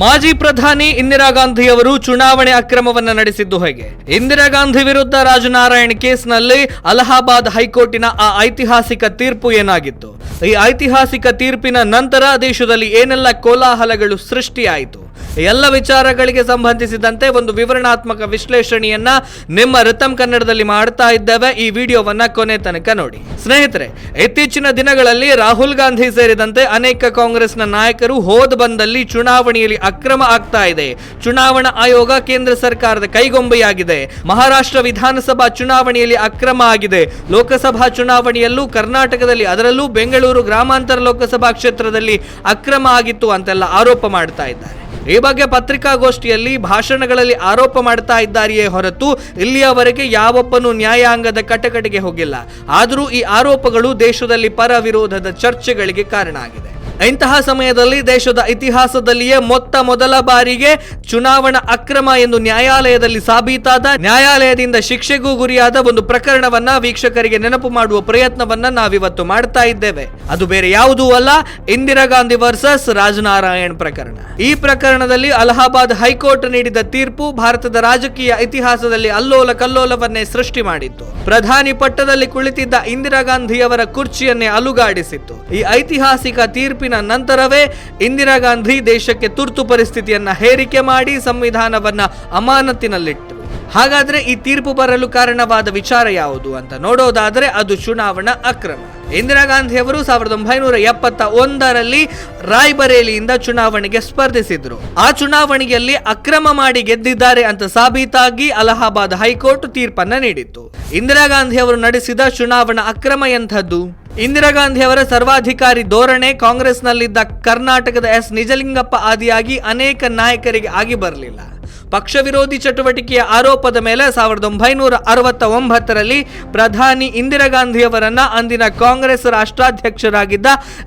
ಮಾಜಿ ಪ್ರಧಾನಿ ಇಂದಿರಾ ಗಾಂಧಿ ಅವರು ಚುನಾವಣೆ ಅಕ್ರಮವನ್ನು ನಡೆಸಿದ್ದು ಹೇಗೆ? ಇಂದಿರಾ ಗಾಂಧಿ ವಿರುದ್ಧ ರಾಜನಾರಾಯಣ್ ಕೇಸ್ನಲ್ಲಿ ಅಲಹಾಬಾದ್ ಹೈಕೋರ್ಟಿನ ಆ ಐತಿಹಾಸಿಕ ತೀರ್ಪು ಏನಾಗಿತ್ತು? ಈ ಐತಿಹಾಸಿಕ ತೀರ್ಪಿನ ನಂತರ ದೇಶದಲ್ಲಿ ಏನೆಲ್ಲ ಕೋಲಾಹಲಗಳು ಸೃಷ್ಟಿಯಾಯಿತು? ಎಲ್ಲ ವಿಚಾರಗಳಿಗೆ ಸಂಬಂಧಿಸಿದಂತೆ ಒಂದು ವಿವರಣಾತ್ಮಕ ವಿಶ್ಲೇಷಣೆಯನ್ನ ನಿಮ್ಮ ರಿತಮ್ ಕನ್ನಡದಲ್ಲಿ ಮಾಡ್ತಾ ಇದ್ದೇವೆ. ಈ ವಿಡಿಯೋವನ್ನ ಕೊನೆ ತನಕ ನೋಡಿ. ಸ್ನೇಹಿತರೆ, ಇತ್ತೀಚಿನ ದಿನಗಳಲ್ಲಿ ರಾಹುಲ್ ಗಾಂಧಿ ಸೇರಿದಂತೆ ಅನೇಕ ಕಾಂಗ್ರೆಸ್ನ ನಾಯಕರು ಹೋದ ಬಂದಲ್ಲಿ ಚುನಾವಣೆಯಲ್ಲಿ ಅಕ್ರಮ ಆಗ್ತಾ ಇದೆ. ಚುನಾವಣಾ ಆಯೋಗ ಕೇಂದ್ರ ಸರ್ಕಾರದ ಕೈಗೊಂಬೆಯಾಗಿದೆ. ಮಹಾರಾಷ್ಟ್ರ ವಿಧಾನಸಭಾ ಚುನಾವಣೆಯಲ್ಲಿ ಅಕ್ರಮ ಆಗಿದೆ. ಲೋಕಸಭಾ ಚುನಾವಣೆಯಲ್ಲೂ ಕರ್ನಾಟಕದಲ್ಲಿ, ಅದರಲ್ಲೂ ಬೆಂಗಳೂರು ಗ್ರಾಮಾಂತರ ಲೋಕಸಭಾ ಕ್ಷೇತ್ರದಲ್ಲಿ ಅಕ್ರಮ ಆಗಿತ್ತು ಅಂತೆಲ್ಲ ಆರೋಪ ಮಾಡ್ತಾ ಇದ್ದಾರೆ. ಈ ಬಗ್ಗೆ ಪತ್ರಿಕಾಗೋಷ್ಠಿಯಲ್ಲಿ ಭಾಷಣಗಳಲ್ಲಿ ಆರೋಪ ಮಾಡ್ತಾ ಇದ್ದಾರೆಯೇ ಹೊರತು ಇಲ್ಲಿಯವರೆಗೆ ಯಾವೊಬ್ಬನು ನ್ಯಾಯಾಂಗದ ಕಟಕಟೆಗೆ ಹೋಗಿಲ್ಲ. ಆದರೂ ಈ ಆರೋಪಗಳು ದೇಶದಲ್ಲಿ ಪರ ವಿರೋಧದ ಚರ್ಚೆಗಳಿಗೆ ಕಾರಣ ಆಗಿದೆ. ಇಂತಹ ಸಮಯದಲ್ಲಿ ದೇಶದ ಇತಿಹಾಸದಲ್ಲಿಯೇ ಮೊತ್ತ ಮೊದಲ ಬಾರಿಗೆ ಚುನಾವಣಾ ಅಕ್ರಮ ಎಂದು ನ್ಯಾಯಾಲಯದಲ್ಲಿ ಸಾಬೀತಾದ ನ್ಯಾಯಾಲಯದಿಂದ ಶಿಕ್ಷೆಗೂ ಗುರಿಯಾದ ಒಂದು ಪ್ರಕರಣವನ್ನ ವೀಕ್ಷಕರಿಗೆ ನೆನಪು ಮಾಡುವ ಪ್ರಯತ್ನವನ್ನ ನಾವಿವತ್ತು ಮಾಡ್ತಾ ಇದ್ದೇವೆ. ಅದು ಬೇರೆ ಯಾವುದೂ ಅಲ್ಲ, ಇಂದಿರಾ ಗಾಂಧಿ ವರ್ಸಸ್ ರಾಜನಾರಾಯಣ್ ಪ್ರಕರಣ. ಈ ಪ್ರಕರಣದಲ್ಲಿ ಅಲಹಾಬಾದ್ ಹೈಕೋರ್ಟ್ ನೀಡಿದ ತೀರ್ಪು ಭಾರತದ ರಾಜಕೀಯ ಇತಿಹಾಸದಲ್ಲಿ ಅಲ್ಲೋಲ ಕಲ್ಲೋಲವನ್ನೇ ಸೃಷ್ಟಿ ಮಾಡಿತ್ತು. ಪ್ರಧಾನಿ ಪಟ್ಟದಲ್ಲಿ ಕುಳಿತಿದ್ದ ಇಂದಿರಾ ಗಾಂಧಿಯವರ ಕುರ್ಚಿಯನ್ನೇ ಅಲುಗಾಡಿಸಿತ್ತು. ಈ ಐತಿಹಾಸಿಕ ತೀರ್ಪಿನ ನಂತರವೇ ಇಂದಿರಾ ಗಾಂಧಿ ದೇಶಕ್ಕೆ ತುರ್ತು ಪರಿಸ್ಥಿತಿಯನ್ನ ಹೇರಿಕೆ ಮಾಡಿ ಸಂವಿಧಾನವನ್ನ ಅಮಾನತಿನಲ್ಲಿಟ್ಟರು ಹಾಗಾದ್ರೆ ಈ ತೀರ್ಪು ಬರಲು ಕಾರಣವಾದ ವಿಚಾರ ಯಾವುದು ಅಂತ ನೋಡೋದಾದ್ರೆ ಅದು ಚುನಾವಣಾ ಅಕ್ರಮ. ಇಂದಿರಾ ಗಾಂಧಿ ಅವರು ಸಾವಿರದ ಒಂಬೈನೂರ ಎಪ್ಪತ್ತ ಒಂದರಲ್ಲಿ ರಾಯ್ಬರೇಲಿಯಿಂದ ಚುನಾವಣೆಗೆ ಸ್ಪರ್ಧಿಸಿದ್ರು. ಆ ಚುನಾವಣೆಯಲ್ಲಿ ಅಕ್ರಮ ಮಾಡಿ ಗೆದ್ದಿದ್ದಾರೆ ಅಂತ ಸಾಬೀತಾಗಿ ಅಲಹಾಬಾದ್ ಹೈಕೋರ್ಟ್ ತೀರ್ಪನ್ನ ನೀಡಿತ್ತು. ಇಂದಿರಾ ಗಾಂಧಿ ಅವರು ನಡೆಸಿದ ಚುನಾವಣಾ ಅಕ್ರಮ ಎಂಥದ್ದು? ಇಂದಿರಾ ಗಾಂಧಿ ಅವರ ಸರ್ವಾಧಿಕಾರಿ ಧೋರಣೆ ಕಾಂಗ್ರೆಸ್ನಲ್ಲಿದ್ದ ಕರ್ನಾಟಕದ ಎಸ್. ನಿಜಲಿಂಗಪ್ಪ ಆದಿಯಾಗಿ ಅನೇಕ ನಾಯಕರಿಗೆ ಆಗಿ ಬರಲಿಲ್ಲ. ಪಕ್ಷ ವಿರೋಧಿ ಚಟುವಟಿಕೆಯ ಆರೋಪದ ಮೇಲೆ ಸಾವಿರದ ಒಂಬೈನೂರ ಅರವತ್ತ ಒಂಬತ್ತರಲ್ಲಿ ಪ್ರಧಾನಿ ಇಂದಿರಾ ಗಾಂಧಿಯವರನ್ನ ಅಂದಿನ ಕಾಂಗ್ರೆಸ್ ರಾಷ್ಟ್ರಾಧ್ಯಕ್ಷರಾಗಿದ್ದ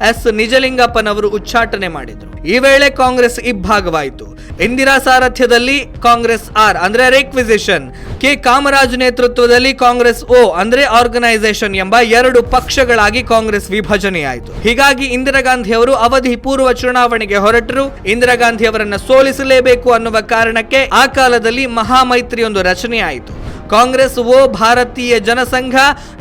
ಎಸ್. ನಿಜಲಿಂಗಪ್ಪನವರು ಉಚ್ಚಾಟನೆ ಮಾಡಿದರು. ಈ ವೇಳೆ ಕಾಂಗ್ರೆಸ್ ಇಬ್ಬಾಗವಾಯಿತು ಇಂದಿರಾ ಸಾರಥ್ಯದಲ್ಲಿ ಕಾಂಗ್ರೆಸ್ ಆರ್. ಅಂದ್ರೆ ರಿಕ್ವಿಸಿಷನ್. ಕೆ ಕಾಮರಾಜ್ ನೇತೃತ್ವದಲ್ಲಿ ಕಾಂಗ್ರೆಸ್ ಓ, ಅಂದ್ರೆ ಆರ್ಗನೈಸೇಷನ್ ಎಂಬ ಎರಡು ಪಕ್ಷಗಳಾಗಿ ಕಾಂಗ್ರೆಸ್ ವಿಭಜನೆಯಾಯಿತು. ಹೀಗಾಗಿ ಇಂದಿರಾ ಗಾಂಧಿ ಅವರು ಅವಧಿ ಪೂರ್ವ ಚುನಾವಣೆಗೆ ಹೊರಟರು. ಇಂದಿರಾ ಗಾಂಧಿ ಅವರನ್ನ ಸೋಲಿಸಲೇಬೇಕು ಅನ್ನುವ ಕಾರಣಕ್ಕೆ ಆ ಕಾಲದಲ್ಲಿ ಮಹಾಮೈತ್ರಿಯೊಂದು ರಚನೆಯಾಯಿತು. ಕಾಂಗ್ರೆಸ್ ಓ, ಭಾರತೀಯ ಜನಸಂಘ,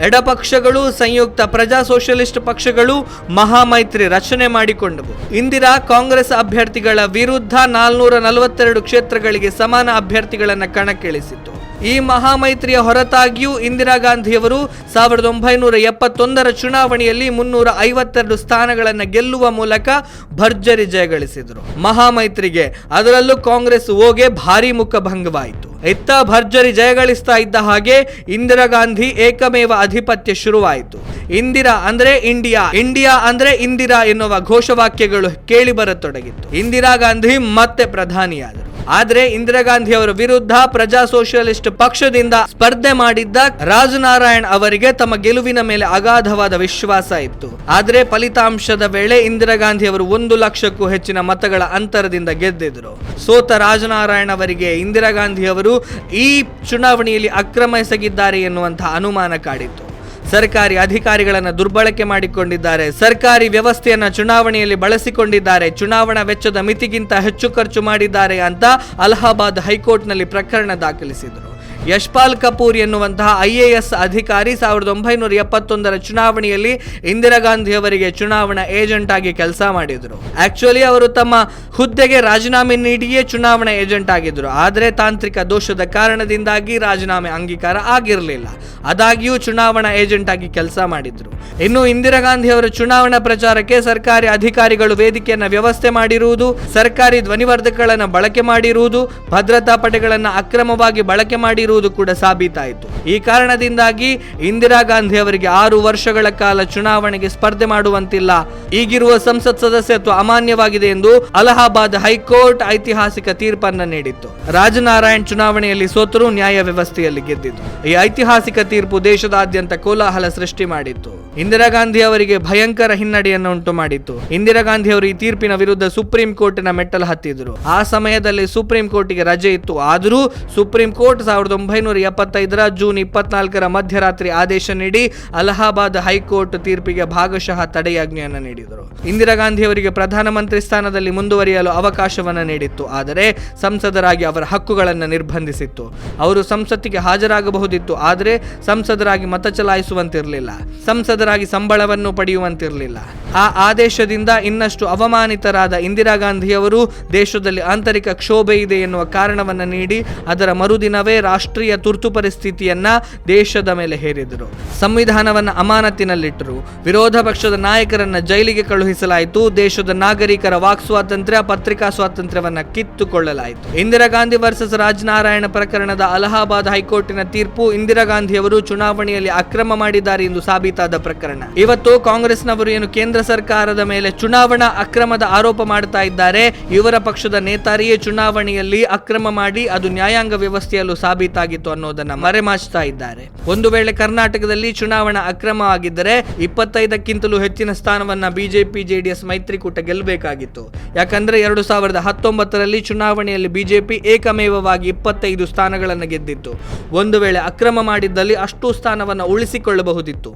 ಎಡಪಕ್ಷಗಳು, ಸಂಯುಕ್ತ ಪ್ರಜಾ ಸೋಷಿಯಲಿಸ್ಟ್ ಪಕ್ಷಗಳು ಮಹಾಮೈತ್ರಿ ರಚನೆ ಮಾಡಿಕೊಂಡವು. ಇಂದಿರಾ ಕಾಂಗ್ರೆಸ್ ಅಭ್ಯರ್ಥಿಗಳ ವಿರುದ್ಧ ನಾಲ್ನೂರ ನಲವತ್ತೆರಡು ಕ್ಷೇತ್ರಗಳಿಗೆ ಸಮಾನ ಅಭ್ಯರ್ಥಿಗಳನ್ನು ಕಣಕ್ಕಿಳಿಸಿತು ಈ ಮಹಾಮೈತ್ರಿಯ ಹೊರತಾಗಿಯೂ ಇಂದಿರಾ ಗಾಂಧಿಯವರು ಸಾವಿರದ ಒಂಬೈನೂರ ಎಪ್ಪತ್ತೊಂದರ ಚುನಾವಣೆಯಲ್ಲಿ ಮುನ್ನೂರ ಐವತ್ತೆರಡು ಸ್ಥಾನಗಳನ್ನು ಗೆಲ್ಲುವ ಮೂಲಕ ಭರ್ಜರಿ ಜಯಗಳಿಸಿದರು. ಮಹಾಮೈತ್ರಿಗೆ ಅದರಲ್ಲೂ ಕಾಂಗ್ರೆಸ್ ಓಗೆ ಭಾರೀ ಮುಖಭಂಗವಾಯಿತು. ಇತ್ತ ಭರ್ಜರಿ ಜಯಗಳಿಸ್ತಾ ಇದ್ದ ಹಾಗೆ ಇಂದಿರಾ ಗಾಂಧಿ ಏಕಮೇವ ಅಧಿಪತ್ಯ ಶುರುವಾಯಿತು. ಇಂದಿರಾ ಅಂದ್ರೆ ಇಂಡಿಯಾ ಇಂಡಿಯಾ ಅಂದ್ರೆ ಇಂದಿರಾ ಎನ್ನುವ ಘೋಷವಾಕ್ಯಗಳು ಕೇಳಿ ಬರತೊಡಗಿತ್ತು. ಇಂದಿರಾ ಗಾಂಧಿ ಮತ್ತೆ ಪ್ರಧಾನಿಯಾದರು. ಆದ್ರೆ ಇಂದಿರಾ ಗಾಂಧಿ ಅವರ ವಿರುದ್ಧ ಪ್ರಜಾ ಸೋಷಿಯಲಿಸ್ಟ್ ಪಕ್ಷದಿಂದ ಸ್ಪರ್ಧೆ ಮಾಡಿದ್ದ ರಾಜನಾರಾಯಣ್ ಅವರಿಗೆ ತಮ್ಮ ಗೆಲುವಿನ ಮೇಲೆ ಅಗಾಧವಾದ ವಿಶ್ವಾಸ ಇತ್ತು. ಆದ್ರೆ ಫಲಿತಾಂಶದ ವೇಳೆ ಇಂದಿರಾ ಗಾಂಧಿ ಅವರು ಒಂದು ಲಕ್ಷಕ್ಕೂ ಹೆಚ್ಚಿನ ಮತಗಳ ಅಂತರದಿಂದ ಗೆದ್ದಿದ್ರು. ಸೋತ ರಾಜನಾರಾಯಣ್ ಅವರಿಗೆ ಇಂದಿರಾ ಗಾಂಧಿ ಅವರು ಈ ಚುನಾವಣೆಯಲ್ಲಿ ಅಕ್ರಮ ಎಸಗಿದ್ದಾರೆ ಎನ್ನುವಂತಹ ಅನುಮಾನ ಕಾಡಿತ್ತು. ಸರ್ಕಾರಿ ಅಧಿಕಾರಿಗಳನ್ನು ದುರ್ಬಳಕೆ ಮಾಡಿಕೊಂಡಿದ್ದಾರೆ. ಸರ್ಕಾರಿ ವ್ಯವಸ್ಥೆಯನ್ನು ಚುನಾವಣೆಯಲ್ಲಿ ಬಳಸಿಕೊಂಡಿದ್ದಾರೆ. ಚುನಾವಣಾ ವೆಚ್ಚದ ಮಿತಿಗಿಂತ ಹೆಚ್ಚು ಖರ್ಚು ಮಾಡಿದ್ದಾರೆ ಅಂತ ಅಲಹಾಬಾದ್ ಹೈಕೋರ್ಟ್ನಲ್ಲಿ ಪ್ರಕರಣ ದಾಖಲಿಸಿದರು. ಯಶ್ಪಾಲ್ ಕಪೂರ್ ಎನ್ನುವಂತಹ ಐಎಎಸ್ ಅಧಿಕಾರಿ ಸಾವಿರದ ಒಂಬೈನೂರ ಎಪ್ಪತ್ತೊಂದರ ಚುನಾವಣೆಯಲ್ಲಿ ಇಂದಿರಾ ಗಾಂಧಿ ಅವರಿಗೆ ಚುನಾವಣಾ ಏಜೆಂಟ್ ಆಗಿ ಕೆಲಸ ಮಾಡಿದರು. ಆಕ್ಚುಲಿ ಅವರು ತಮ್ಮ ಹುದ್ದೆಗೆ ರಾಜೀನಾಮೆ ನೀಡಿಯೇ ಚುನಾವಣಾ ಏಜೆಂಟ್ ಆಗಿದ್ದರು ಆದರೆ ತಾಂತ್ರಿಕ ದೋಷದ ಕಾರಣದಿಂದಾಗಿ ರಾಜೀನಾಮೆ ಅಂಗೀಕಾರ ಆಗಿರಲಿಲ್ಲ. ಆದಾಗ್ಯೂ ಚುನಾವಣಾ ಏಜೆಂಟ್ ಆಗಿ ಕೆಲಸ ಮಾಡಿದ್ರು. ಇನ್ನು ಇಂದಿರಾ ಗಾಂಧಿ ಅವರ ಚುನಾವಣಾ ಪ್ರಚಾರಕ್ಕೆ ಸರ್ಕಾರಿ ಅಧಿಕಾರಿಗಳು ವೇದಿಕೆಯನ್ನು ವ್ಯವಸ್ಥೆ ಮಾಡಿರುವುದು, ಸರ್ಕಾರಿ ಧ್ವನಿವರ್ಧಕಗಳನ್ನು ಬಳಕೆ ಮಾಡಿರುವುದು, ಭದ್ರತಾ ಪಡೆಗಳನ್ನು ಅಕ್ರಮವಾಗಿ ಬಳಕೆ ಮಾಡಿರುವುದು ಕೂಡ ಸಾಬೀತಾಯಿತು. ಈ ಕಾರಣದಿಂದಾಗಿ ಇಂದಿರಾ ಗಾಂಧಿ ಅವರಿಗೆ ಆರು ವರ್ಷಗಳ ಕಾಲ ಚುನಾವಣೆಗೆ ಸ್ಪರ್ಧೆ ಮಾಡುವಂತಿಲ್ಲ. ಈಗಿರುವ ಸಂಸತ್ ಸದಸ್ಯತ್ವ ಅಮಾನ್ಯವಾಗಿದೆ ಎಂದು ಅಲಹಾಬಾದ್ ಹೈಕೋರ್ಟ್ ಐತಿಹಾಸಿಕ ತೀರ್ಪನ್ನು ನೀಡಿತ್ತು. ರಾಜನಾರಾಯಣ್ ಚುನಾವಣೆಯಲ್ಲಿ ಸೋತರೂ ನ್ಯಾಯ ವ್ಯವಸ್ಥೆಯಲ್ಲಿ ಗೆದ್ದಿತು. ಈ ಐತಿಹಾಸಿಕ ತೀರ್ಪು ದೇಶದಾದ್ಯಂತ ಕೋಲಾಹಲ ಸೃಷ್ಟಿ ಮಾಡಿತ್ತು. ಇಂದಿರಾ ಗಾಂಧಿ ಅವರಿಗೆ ಭಯಂಕರ ಹಿನ್ನಡೆಯನ್ನು ಉಂಟು ಮಾಡಿತ್ತು. ಇಂದಿರಾ ಗಾಂಧಿ ಅವರು ಈ ತೀರ್ಪಿನ ವಿರುದ್ಧ ಸುಪ್ರೀಂ ಕೋರ್ಟಿನ ಮೆಟ್ಟಲು ಹತ್ತಿದ್ರು. ಆ ಸಮಯದಲ್ಲಿ ಸುಪ್ರೀಂ ಕೋರ್ಟಿಗೆ ರಜೆ ಇತ್ತು. ಆದರೂ ಸುಪ್ರೀಂ ಕೋರ್ಟ್ ಸಾವಿರದ ಒಂಬೈನೂರ ಎಪ್ಪತ್ತೈದರ ಜೂನ್ ಇಪ್ಪತ್ನಾಲ್ಕರ ಮಧ್ಯರಾತ್ರಿ ಆದೇಶ ನೀಡಿ ಅಲಹಾಬಾದ್ ಹೈಕೋರ್ಟ್ ತೀರ್ಪಿಗೆ ಭಾಗಶಃ ತಡೆಯಾಜ್ಞೆಯನ್ನು ನೀಡಿದರು. ಇಂದಿರಾ ಗಾಂಧಿ ಅವರಿಗೆ ಪ್ರಧಾನಮಂತ್ರಿ ಸ್ಥಾನದಲ್ಲಿ ಮುಂದುವರಿಯಲು ಅವಕಾಶವನ್ನು ನೀಡಿತ್ತು. ಆದರೆ ಸಂಸದರಾಗಿ ಅವರ ಹಕ್ಕುಗಳನ್ನು ನಿರ್ಬಂಧಿಸಿತ್ತು. ಅವರು ಸಂಸತ್ತಿಗೆ ಹಾಜರಾಗಬಹುದಿತ್ತು, ಆದರೆ ಸಂಸದರಾಗಿ ಮತ ಚಲಾಯಿಸುವಂತಿರಲಿಲ್ಲ, ಸಂಸದರಾಗಿ ಸಂಬಳವನ್ನು ಪಡೆಯುವಂತಿರಲಿಲ್ಲ. ಆ ಆದೇಶದಿಂದ ಇನ್ನಷ್ಟು ಅವಮಾನಿತರಾದ ಇಂದಿರಾ ಗಾಂಧಿಯವರು ದೇಶದಲ್ಲಿ ಆಂತರಿಕ ಕ್ಷೋಭೆ ಇದೆ ಎನ್ನುವ ಕಾರಣವನ್ನು ನೀಡಿ, ಅದರ ಮರುದಿನವೇ ರಾಷ್ಟ್ರೀಯ ತುರ್ತು ಪರಿಸ್ಥಿತಿಯನ್ನ ದೇಶದ ಮೇಲೆ ಹೇರಿದರು. ಸಂವಿಧಾನವನ್ನು ಅಮಾನತಿನಲ್ಲಿಟ್ಟರು ವಿರೋಧ ಪಕ್ಷದ ನಾಯಕರನ್ನ ಜೈಲಿಗೆ ಕಳುಹಿಸಲಾಯಿತು. ದೇಶದ ನಾಗರಿಕರ ವಾಕ್ ಸ್ವಾತಂತ್ರ್ಯ, ಪತ್ರಿಕಾ ಸ್ವಾತಂತ್ರ್ಯವನ್ನ ಕಿತ್ತುಕೊಳ್ಳಲಾಯಿತು. ಇಂದಿರಾ ಗಾಂಧಿ ವರ್ಸಸ್ ರಾಜನಾರಾಯಣ ಪ್ರಕರಣದ ಅಲಹಾಬಾದ್ ಹೈಕೋರ್ಟಿನ ತೀರ್ಪು ಇಂದಿರಾ ಗಾಂಧಿಯವರು ಚುನಾವಣೆಯಲ್ಲಿ ಅಕ್ರಮ ಮಾಡಿದ್ದಾರೆ ಎಂದು ಸಾಬೀತಾದ ಪ್ರಕರಣ. ಇವತ್ತು ಕಾಂಗ್ರೆಸ್ನವರು ಏನು ಕೇಂದ್ರ ಸರ್ಕಾರದ ಮೇಲೆ ಚುನಾವಣಾ ಅಕ್ರಮದ ಆರೋಪ ಮಾಡ್ತಾ ಇದ್ದಾರೆ, ಇವರ ಪಕ್ಷದ ನೇತಾರಿಯೇ ಚುನಾವಣೆಯಲ್ಲಿ ಅಕ್ರಮ ಮಾಡಿ ಅದು ನ್ಯಾಯಾಂಗ ವ್ಯವಸ್ಥೆಯಲ್ಲೂ ಸಾಬೀತಾಗಿತ್ತು ಅನ್ನೋದನ್ನ ಮರೆಮಾಚ್ತಾ ಇದ್ದಾರೆ. ಒಂದು ವೇಳೆ ಕರ್ನಾಟಕದಲ್ಲಿ ಚುನಾವಣಾ ಅಕ್ರಮ ಆಗಿದ್ದರೆ ಇಪ್ಪತ್ತೈದಕ್ಕಿಂತಲೂ ಹೆಚ್ಚಿನ ಸ್ಥಾನವನ್ನ ಬಿಜೆಪಿ, ಜೆಡಿಎಸ್ ಮೈತ್ರಿಕೂಟ ಗೆಲ್ಲಬೇಕಾಗಿತ್ತು ಯಾಕಂದ್ರೆ ಎರಡು ಸಾವಿರದ ಹತ್ತೊಂಬತ್ತರಲ್ಲಿ ಚುನಾವಣೆಯಲ್ಲಿ ಬಿಜೆಪಿ ಏಕಮೇವವಾಗಿ ಇಪ್ಪತ್ತೈದು ಸ್ಥಾನಗಳನ್ನು ಗೆದ್ದಿತ್ತು. ಒಂದು ವೇಳೆ ಅಕ್ರಮ ಮಾಡಿದ್ದಲ್ಲಿ ಅಷ್ಟು ಸ್ಥಾನವನ್ನು ಉಳಿಸಿಕೊಳ್ಳಬಹುದಿತ್ತು.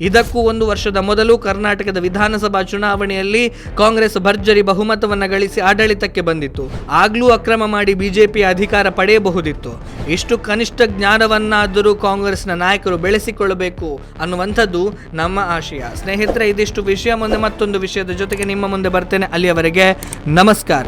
ಇದಕ್ಕೂ ಒಂದು ವರ್ಷದ ಮೊದಲು ಕರ್ನಾಟಕದ ವಿಧಾನಸಭಾ ಚುನಾವಣೆಯಲ್ಲಿ ಕಾಂಗ್ರೆಸ್ ಭರ್ಜರಿ ಬಹುಮತವನ್ನು ಗಳಿಸಿ ಆಡಳಿತಕ್ಕೆ ಬಂದಿತ್ತು. ಆಗ್ಲೂ ಅಕ್ರಮ ಮಾಡಿ ಬಿಜೆಪಿ ಅಧಿಕಾರ ಪಡೆಯಬಹುದಿತ್ತು. ಇಷ್ಟು ಕನಿಷ್ಠ ಜ್ಞಾನವನ್ನಾದರೂ ಕಾಂಗ್ರೆಸ್ನ ನಾಯಕರು ಬೆಳೆಸಿಕೊಳ್ಳಬೇಕು ಅನ್ನುವಂಥದ್ದು ನಮ್ಮ ಆಶಯ. ಸ್ನೇಹಿತರೆ, ಇದಿಷ್ಟು ವಿಷಯ. ಮುಂದೆ ಮತ್ತೊಂದು ವಿಷಯದ ಜೊತೆಗೆ ನಿಮ್ಮ ಮುಂದೆ ಬರ್ತೇನೆ. ಅಲ್ಲಿಯವರೆಗೆ ನಮಸ್ಕಾರ.